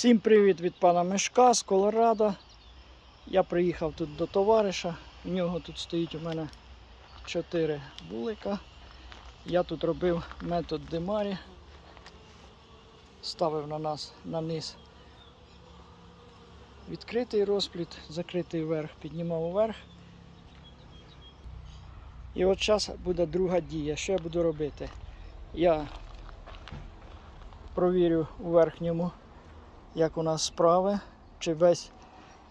Всім привіт від пана Мешка з Колорадо. Я приїхав тут до товариша. У нього тут стоїть у мене 4 булика. Я тут робив метод Демарі. Ставив на нас на низ відкритий розпліт, закритий вверх, піднімав вверх. І от зараз буде друга дія. Що я буду робити? Я провірю у верхньому, як у нас справи, чи весь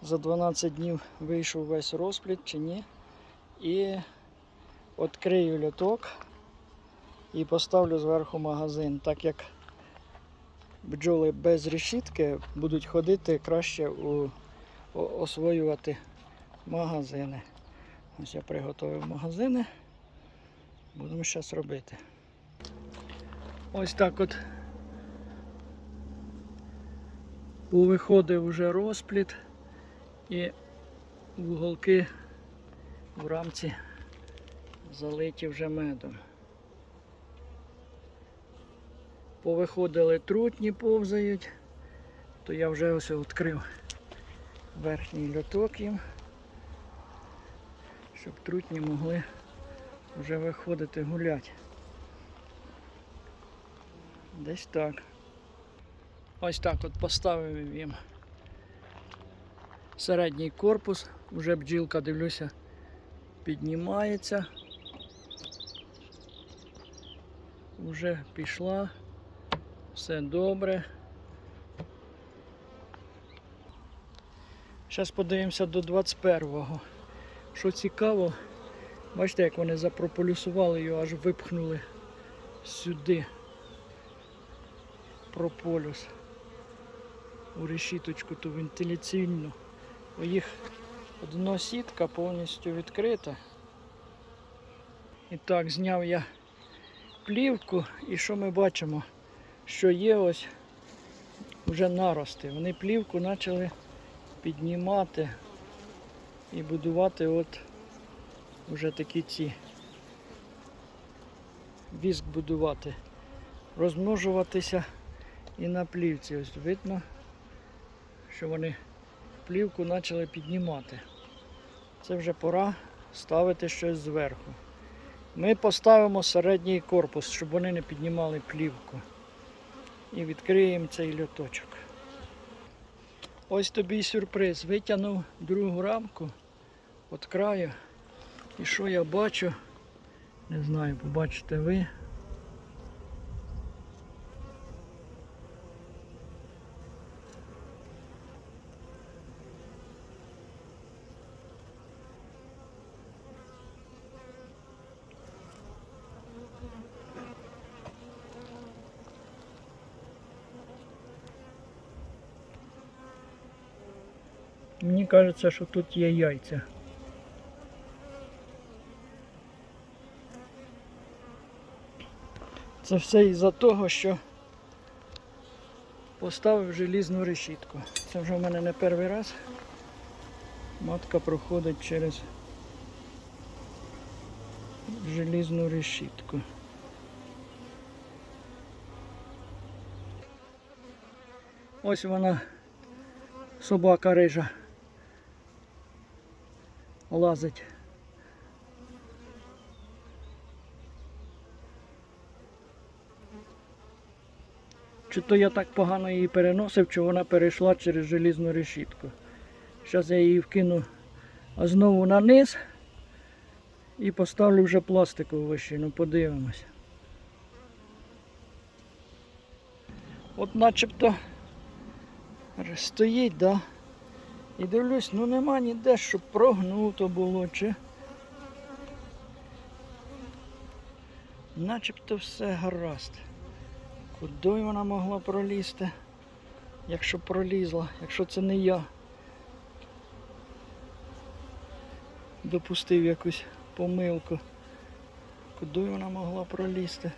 за 12 днів вийшов весь розпліт, чи ні. І відкрию льоток і поставлю зверху магазин, так як бджоли без решітки будуть ходити краще у, освоювати магазини. Ось я приготував магазини. Будемо зараз робити. Ось так от повиходив вже розпліт і вуголки в рамці залиті вже медом. Повиходили трутні повзають, то я вже ось відкрив верхній льоток їм, щоб трутні могли вже виходити гуляти. Десь так. Ось так от поставив їм середній корпус, вже бджілка, дивлюся, піднімається. Вже пішла, все добре. Зараз подивимося до 21-го. Що цікаво, бачите, як вони запрополюсували його, аж випхнули сюди прополюс у решіточку ту вентиляційну. У їх одна сітка повністю відкрита. І так, зняв я плівку і що ми бачимо? Що є ось вже нарости. Вони плівку почали піднімати і будувати от вже такі ці віск будувати, розмножуватися і на плівці. Ось видно, що вони плівку почали піднімати. Це вже пора ставити щось зверху. Ми поставимо середній корпус, щоб вони не піднімали плівку. І відкриємо цей льоточок. Ось тобі сюрприз. Витягнув другу рамку від краю. І що я бачу? Не знаю, побачите ви. Мені кажеться, що тут є яйця. Це все із-за того, що поставив желізну решітку. Це вже в мене не перший раз. Матка проходить через желізну решітку. Ось вона собака рижа лазить. Чи то я так погано її переносив, чи вона перейшла через желізну решітку. Зараз я її вкину знову на низ і поставлю вже пластикову вищину, подивимося. От начебто стоїть, да? І дивлюсь, ну нема ніде, щоб прогнуто було, чи. Начебто все гаразд. Куди вона могла пролізти? Якщо пролізла, якщо це не я. Допустив якусь помилку. Куди вона могла пролізти?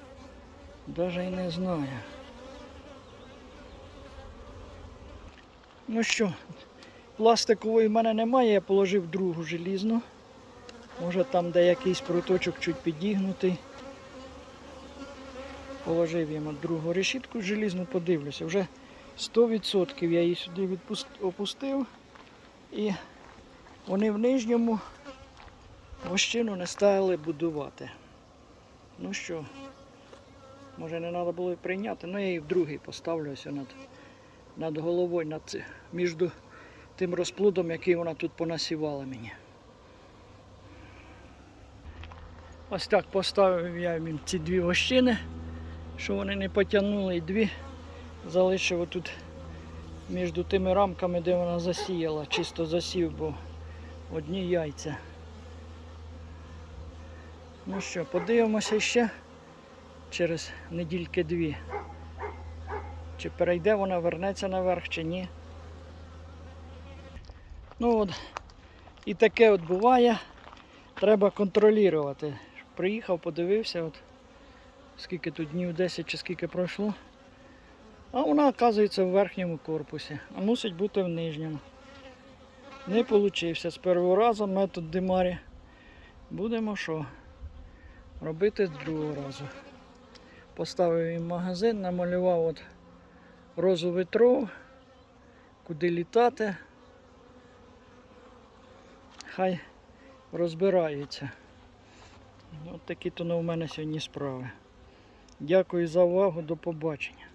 Даже і не знаю. Ну що, пластикової в мене немає, я положив другу желізну. Може там де якийсь проточок чуть підігнутий. Положив йому другу решітку желізну, подивлюся. Вже 100% я її сюди опустив. І вони в нижньому вощину не стали будувати. Ну що, може не треба було прийняти, ну я її в другий поставлю ось над, над головою, над, між тим розплодом, який вона тут понасівала мені. Ось так поставив я їм ці дві вощини, що вони не потягнули, і дві залишив отут між тими рамками, де вона засіяла, чисто засів, бо одні яйця. Ну що, подивимося ще через недільки дві. Чи перейде вона, вернеться наверх, чи ні. Ну от, і таке от буває. Треба контролювати. Приїхав, подивився, от скільки тут днів 10 чи скільки пройшло. А вона, оказується, в верхньому корпусі, а мусить бути в нижньому. Не вийшло з першого разу метод Демарі. Будемо що? Робити з другого разу. Поставив їм магазин, намалював от розу витров, куди літати. Хай розбираються. От такі то у мене сьогодні справи. Дякую за увагу, до побачення.